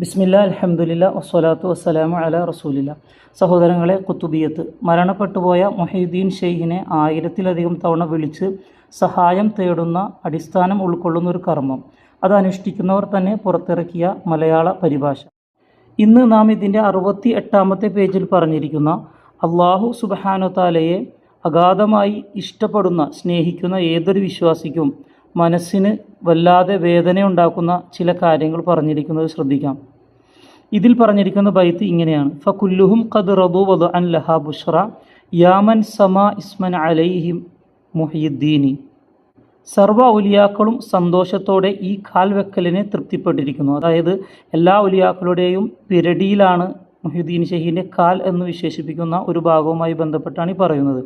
ബിസ്മില്ല അലഹമുല്ല വസ്സലാത്തു വസ്സലാമു അല റസൂലില്ല. സഹോദരങ്ങളെ കുത്തുബിയത്ത് മരണപ്പെട്ടുപോയ മൊഹീദ്ദീൻ ഷെയ്ഖിനെ ആയിരത്തിലധികം തവണ വിളിച്ച് സഹായം തേടുന്ന അടിസ്ഥാനം ഉൾക്കൊള്ളുന്ന ഒരു കർമ്മം. അത് അനുഷ്ഠിക്കുന്നവർ തന്നെ പുറത്തിറക്കിയ മലയാള പരിഭാഷ. ഇന്ന് നാം ഇതിന്റെ അറുപത്തി എട്ടാമത്തെ പേജിൽ പറഞ്ഞിരിക്കുന്ന അള്ളാഹു സുബഹാനു താലയെ അഗാധമായി ഇഷ്ടപ്പെടുന്ന സ്നേഹിക്കുന്ന ഏതൊരു വിശ്വാസിക്കും മനസ്സിന് വല്ലാതെ വേദനയുണ്ടാക്കുന്ന ചില കാര്യങ്ങൾ പറഞ്ഞിരിക്കുന്നത് ശ്രദ്ധിക്കാം. ഇതിൽ പറഞ്ഞിരിക്കുന്ന ബൈത്ത് ഇങ്ങനെയാണ്. ഫകുല്ലുഹും ഖദ് റദു വദ അൻ ലഹാ ബുഷ്റ യാമൻ സമ ഇസ്മൻ അലൈഹിം മുഹിയുദ്ദീനി. സർവ ഔലിയാക്കളും സന്തോഷത്തോടെ ഈ കാൽവെക്കലിനെ തൃപ്തിപ്പെട്ടിരിക്കുന്നു. അതായത് എല്ലാ ഒലിയാക്കളുടെയും പിരടിയിലാണ് മുഹിയുദ്ദീൻ ഷഹീന്റെ കാൽ എന്ന് വിശേഷിപ്പിക്കുന്ന ഒരു ഭാഗവുമായി ബന്ധപ്പെട്ടാണ് ഈ പറയുന്നത്.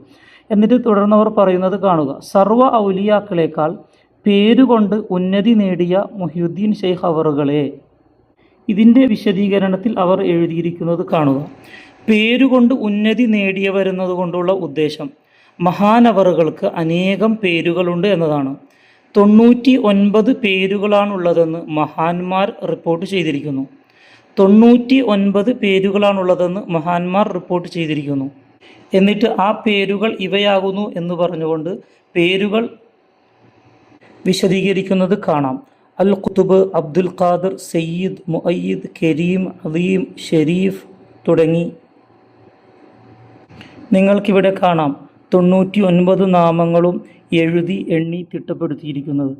എന്നിട്ട് തുടർന്നവർ പറയുന്നത് കാണുക. സർവ ഔലിയാക്കളേക്കാൾ പേരുകൊണ്ട് ഉന്നതി നേടിയ മുഹ്യുദ്ദീൻ ഷെയ്ഖ് അവറുകളെ. ഇതിന്റെ വിശദീകരണത്തിൽ അവർ എഴുതിയിരിക്കുന്നത് കാണുക. പേരുകൊണ്ട് ഉന്നതി നേടിയവരുന്നത് കൊണ്ടുള്ള ഉദ്ദേശം മഹാനവറുകൾക്ക് അനേകം പേരുകളുണ്ട് എന്നതാണ്. തൊണ്ണൂറ്റി ഒൻപത് പേരുകളാണുള്ളതെന്ന് മഹാന്മാർ റിപ്പോർട്ട് ചെയ്തിരിക്കുന്നു. തൊണ്ണൂറ്റി ഒൻപത് പേരുകളാണുള്ളതെന്ന് മഹാന്മാർ റിപ്പോർട്ട് ചെയ്തിരിക്കുന്നു. എന്നിട്ട് ആ പേരുകൾ ഇവയാകുന്നു എന്ന് പറഞ്ഞുകൊണ്ട് പേരുകൾ വിശദീകരിക്കുന്നത് കാണാം. അൽ ഖുത്തുബ് അബ്ദുൽ ഖാദർ സയ്യിദ് മുഅയ്യിദ് കരീം അലീം ഷെരീഫ് തുടങ്ങി. നിങ്ങൾക്കിവിടെ കാണാം തൊണ്ണൂറ്റി ഒൻപത് നാമങ്ങളും എഴുതി എണ്ണി തിട്ടപ്പെടുത്തിയിരിക്കുന്നത്.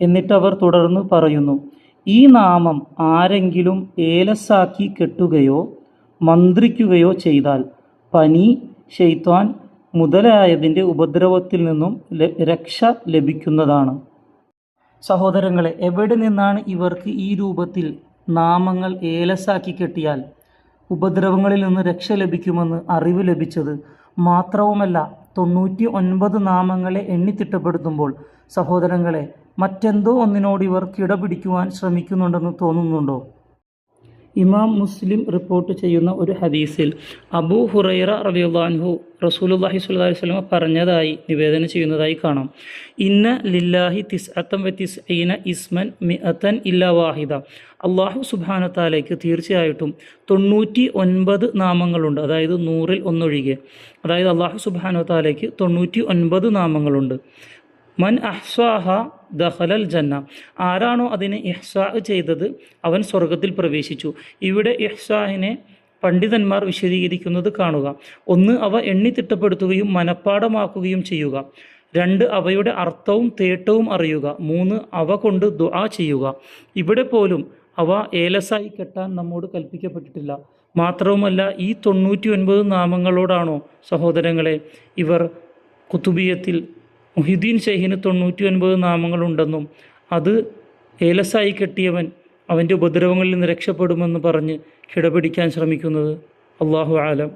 എന്നിട്ടവർ തുടർന്ന് പറയുന്നു ഈ നാമം ആരെങ്കിലും ഏലസാക്കി കെട്ടുകയോ മന്ത്രിക്കുകയോ ചെയ്താൽ പനി ഷെയ്ത്താൻ മുതലായതിന്റെ ഉപദ്രവത്തിൽ നിന്നും രക്ഷ ലഭിക്കുന്നതാണ്. സഹോദരങ്ങളെ എവിടെ നിന്നാണ് ഇവർക്ക് ഈ രൂപത്തിൽ നാമങ്ങൾ ഏലസാക്കി കെട്ടിയാൽ? ഉപദ്രവങ്ങളിൽ നിന്ന് രക്ഷ ലഭിക്കുമെന്ന് അറിവ് ലഭിച്ചത് മാത്രവുമല്ല തൊണ്ണൂറ്റി ഒൻപത് നാമങ്ങളെ എണ്ണിത്തിട്ടപ്പെടുത്തുമ്പോൾ സഹോദരങ്ങളെ മറ്റെന്തോ ഒന്നിനോട് ഇവർ കിടപിടിക്കുവാൻ ശ്രമിക്കുന്നുണ്ടെന്ന് തോന്നുന്നുണ്ടോ? ഇമാം മുസ്ലിം റിപ്പോർട്ട് ചെയ്യുന്ന ഒരു ഹദീസിൽ അബൂ ഹുറൈറ റബിയുല്ലാൻഹു റസൂലുല്ലാഹി സ്വല്ലല്ലാഹി അലൈഹി വസല്ലമ പറഞ്ഞതായി നിവേദനം ചെയ്യുന്നതായി കാണാം. ഇന്ന ലില്ലാഹി തിസ് അത്തം വത്തിസ് തിസ്ഈന ഇസ്മൻ മിഅത്തൻ ഇല്ല വാഹിദ. അള്ളാഹു സുബാനത്താലേക്ക് തീർച്ചയായിട്ടും തൊണ്ണൂറ്റി ഒൻപത് നാമങ്ങളുണ്ട്. അതായത് നൂറിൽ ഒന്നൊഴികെ. അതായത് അള്ളാഹു സുബാനത്താലേക്ക് തൊണ്ണൂറ്റി ഒൻപത് നാമങ്ങളുണ്ട്. മൻ അഹ്സാഹ ദഹലൽ ജന്ന. ആരാണോ അതിനെ ഇഹ്സാ ചെയ്തത്? അവൻ സ്വർഗത്തിൽ പ്രവേശിച്ചു. ഇവിടെ ഇഹ്സാഹിനെ പണ്ഡിതന്മാർ വിശദീകരിക്കുന്നത് കാണുക. ഒന്ന് അവ എണ്ണി തിട്ടപ്പെടുത്തുകയും മനഃപ്പാടമാക്കുകയും ചെയ്യുക. രണ്ട് അവയുടെ അർത്ഥവും തേട്ടവും അറിയുക. മൂന്ന് അവ കൊണ്ട് ദുആ ചെയ്യുക. ഇവിടെ പോലും അവ ഏലസായി കെട്ടാൻ നമ്മോട് കൽപ്പിക്കപ്പെട്ടിട്ടില്ല. മാത്രവുമല്ല ഈ തൊണ്ണൂറ്റി ഒൻപത് നാമങ്ങളോടാണോ സഹോദരങ്ങളെ ഇവർ കുത്തുബിയത്തിൽ മുഹിദ്ദീൻ ഷെയ്ഖിന് തൊണ്ണൂറ്റി ഒൻപത് നാമങ്ങളുണ്ടെന്നും അത് ഏലസായി കെട്ടിയവൻ അവന്റെ ഉപദ്രവങ്ങളിൽ നിന്ന് രക്ഷപ്പെടുമെന്ന് പറഞ്ഞ് കിടപിടിക്കാൻ ശ്രമിക്കുന്നത് അള്ളാഹു ആലം.